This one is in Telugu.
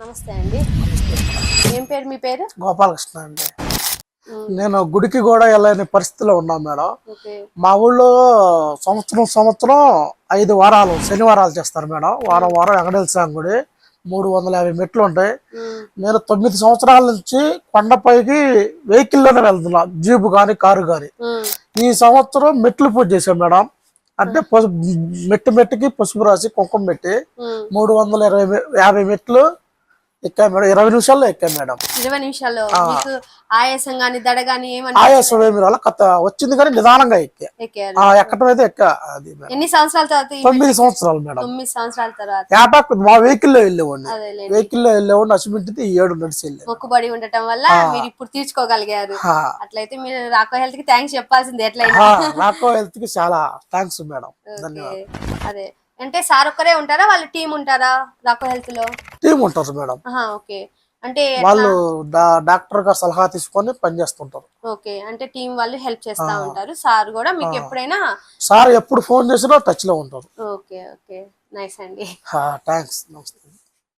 నమస్తే అండి. ఏం పేరు మీ పేరు? గోపాలకృష్ణ అండి. నేను గుడికి కూడా వెళ్ళని పరిస్థితిలో ఉన్నాం మేడం. మా ఊళ్ళో సంవత్సరం సంవత్సరం ఐదు వారాలు శనివారాలు చేస్తారు మేడం. వారం వారం వెంకటేశ్వర స్వామి గుడి మూడు వందల యాభై మెట్లు ఉంటాయి. నేను తొమ్మిది సంవత్సరాల నుంచి కొండపైకి వెహికల్లోనే వెళ్తున్నా జీపు కానీ కారు కానీ ఈ సంవత్సరం మెట్లు పూజ చేశాం మేడం. అంటే పసుపు మెట్టు మెట్టుకి పసుపు రాసి కుంకుమ పెట్టి. మూడు వందల ఇరవై యాభై మెట్లు ఎక్కాం మేడం. ఇరవై నిమిషాల్లో ఎక్కాం మేడం. ఇరవై నిమిషాల్లో మీకు ఆయాసం గాని దడ గాని ఏమని ఆయాసం ఏమి రాలే. కథ వచ్చింది కానీ నిదానంగా ఎక్కా. ఎక్కారు. ఆ ఎక్కడం అయితే ఎక్కా. అది మేడం. ఎన్ని సంవత్సరాల తర్వాత ఈ తొమ్మిది సంవత్సరాలు మేడం. తొమ్మిది సంవత్సరాల తర్వాత. యాటాక్ మా వెహికల్లో వెళ్ళేవాడిని. వెహికల్లో వెళ్ళేవాడిని. ఈ ఏడు నడిచి వెళ్ళాను. మొక్కుబడి ఉండటం వల్ల మీరు ఇప్పుడు తీర్చుకోగలిగారు. అట్లయితే మీరు రాకో హెల్త్కి థ్యాంక్స్ చెప్పాల్సింది ఎట్లయినా. నాకు హెల్త్కి చాలా థ్యాంక్స్ మేడం. ధన్యవాదాలు. అదే. అంటే సార్ ఒక్కరే ఉంటారా? వాళ్ళ టీం ఉంటారా రాకో హెల్త్లో టీం ఉంటారు మేడం. ఓకే. అంటే వాళ్ళు డాక్టర్ గారు సలహా తీసుకొని పనిచేస్తుంటారు. ఓకే. అంటే టీం వాళ్ళు హెల్ప్ చేస్తా ఉంటారు. సార్ కూడా మీకు ఎప్పుడైనా సార్ ఎప్పుడు ఫోన్ చేసినా టచ్లో ఉంటారు. Okay okay. నైస్ అండి. థ్యాంక్స్ నమస్తే.